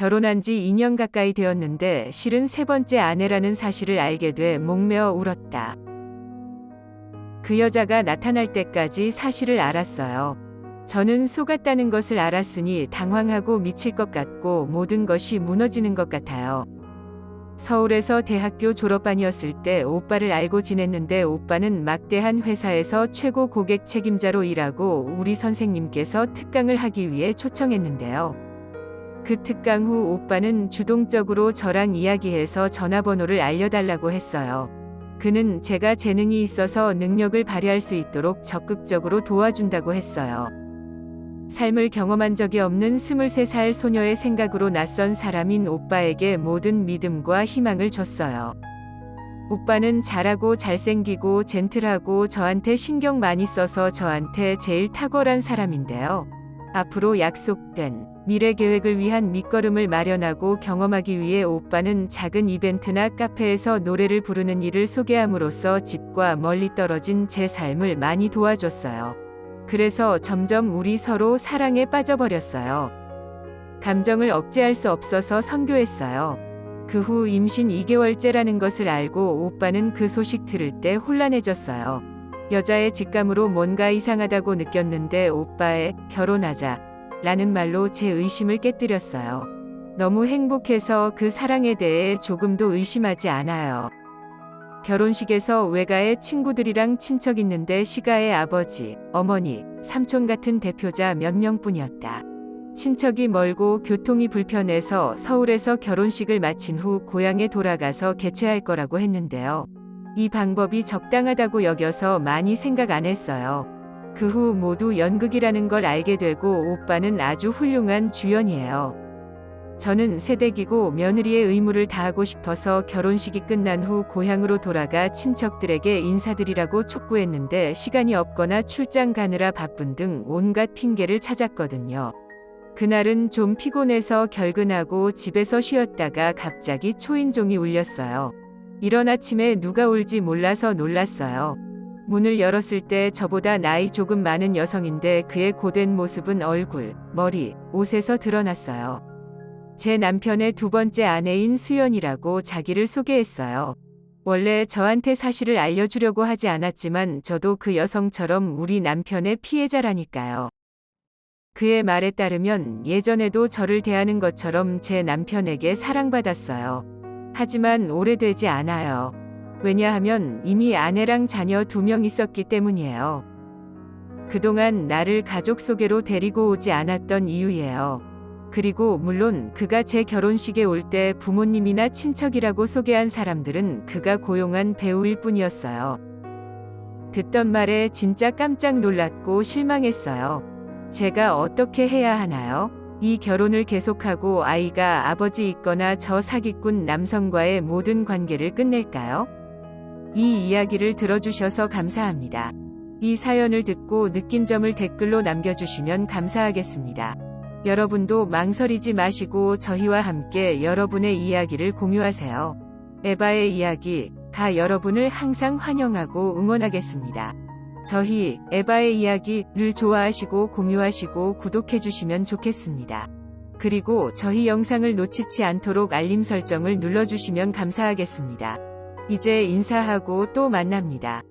결혼한 지 2년 가까이 되었는데 실은 세 번째 아내라는 사실을 알게 돼 목매어 울었다. 그 여자가 나타날 때까지 사실을 알았어요. 저는 속았다는 것을 알았으니 당황하고 미칠 것 같고 모든 것이 무너지는 것 같아요. 서울에서 대학교 졸업반이었을 때 오빠를 알고 지냈는데 오빠는 막대한 회사에서 최고 고객 책임자로 일하고 우리 선생님께서 특강을 하기 위해 초청했는데요. 그 특강 후 오빠는 주동적으로 저랑 이야기해서 전화번호를 알려달라고 했어요. 그는 제가 재능이 있어서 능력을 발휘할 수 있도록 적극적으로 도와준다고 했어요. 삶을 경험한 적이 없는 23살 소녀의 생각으로 낯선 사람인 오빠에게 모든 믿음과 희망을 줬어요. 오빠는 잘하고 잘생기고 젠틀하고 저한테 신경 많이 써서 저한테 제일 탁월한 사람인데요. 앞으로 약속된 미래 계획을 위한 밑거름을 마련하고 경험하기 위해 오빠는 작은 이벤트나 카페에서 노래를 부르는 일을 소개함으로써 집과 멀리 떨어진 제 삶을 많이 도와줬어요. 그래서 점점 우리 서로 사랑에 빠져버렸어요. 감정을 억제할 수 없어서 선교했어요. 그 후 임신 2개월째라는 것을 알고 오빠는 그 소식 들을 때 혼란해졌어요. 여자의 직감으로 뭔가 이상하다고 느꼈는데 오빠의 결혼하자 라는 말로 제 의심을 깨뜨렸어요. 너무 행복해서 그 사랑에 대해 조금도 의심하지 않아요. 결혼식에서 외가의 친구들이랑 친척 있는데 시가의 아버지, 어머니, 삼촌 같은 대표자 몇 명뿐이었다. 친척이 멀고 교통이 불편해서 서울에서 결혼식을 마친 후 고향에 돌아가서 개최할 거라고 했는데요. 이 방법이 적당하다고 여겨서 많이 생각 안 했어요. 그 후 모두 연극이라는 걸 알게 되고 오빠는 아주 훌륭한 주연이에요. 저는 새댁이고 며느리의 의무를 다하고 싶어서 결혼식이 끝난 후 고향으로 돌아가 친척들에게 인사드리라고 촉구했는데 시간이 없거나 출장 가느라 바쁜 등 온갖 핑계를 찾았거든요. 그날은 좀 피곤해서 결근하고 집에서 쉬었다가 갑자기 초인종이 울렸어요. 이런 아침에 누가 올지 몰라서 놀랐어요. 문을 열었을 때 저보다 나이 조금 많은 여성인데 그의 고된 모습은 얼굴, 머리, 옷에서 드러났어요. 제 남편의 두 번째 아내인 수연이라고 자기를 소개했어요. 원래 저한테 사실을 알려주려고 하지 않았지만 저도 그 여성처럼 우리 남편의 피해자라니까요. 그의 말에 따르면 예전에도 저를 대하는 것처럼 제 남편에게 사랑받았어요. 하지만 오래되지 않아요. 왜냐하면 이미 아내랑 자녀 두 명 있었기 때문이에요. 그동안 나를 가족 소개로 데리고 오지 않았던 이유예요. 그리고 물론 그가 제 결혼식에 올 때 부모님이나 친척이라고 소개한 사람들은 그가 고용한 배우일 뿐이었어요. 듣던 말에 진짜 깜짝 놀랐고 실망했어요. 제가 어떻게 해야 하나요? 이 결혼을 계속하고 아이가 아버지 있거나 저 사기꾼 남성과의 모든 관계를 끝낼까요? 이 이야기를 들어주셔서 감사합니다. 이 사연을 듣고 느낀 점을 댓글로 남겨주시면 감사하겠습니다. 여러분도 망설이지 마시고 저희와 함께 여러분의 이야기를 공유하세요. 에바의 이야기, 가 여러분을 항상 환영하고 응원하겠습니다. 저희 에바의 이야기를 좋아하시고 공유하시고 구독해주시면 좋겠습니다. 그리고 저희 영상을 놓치지 않도록 알림 설정을 눌러주시면 감사하겠습니다. 이제 인사하고 또 만납니다.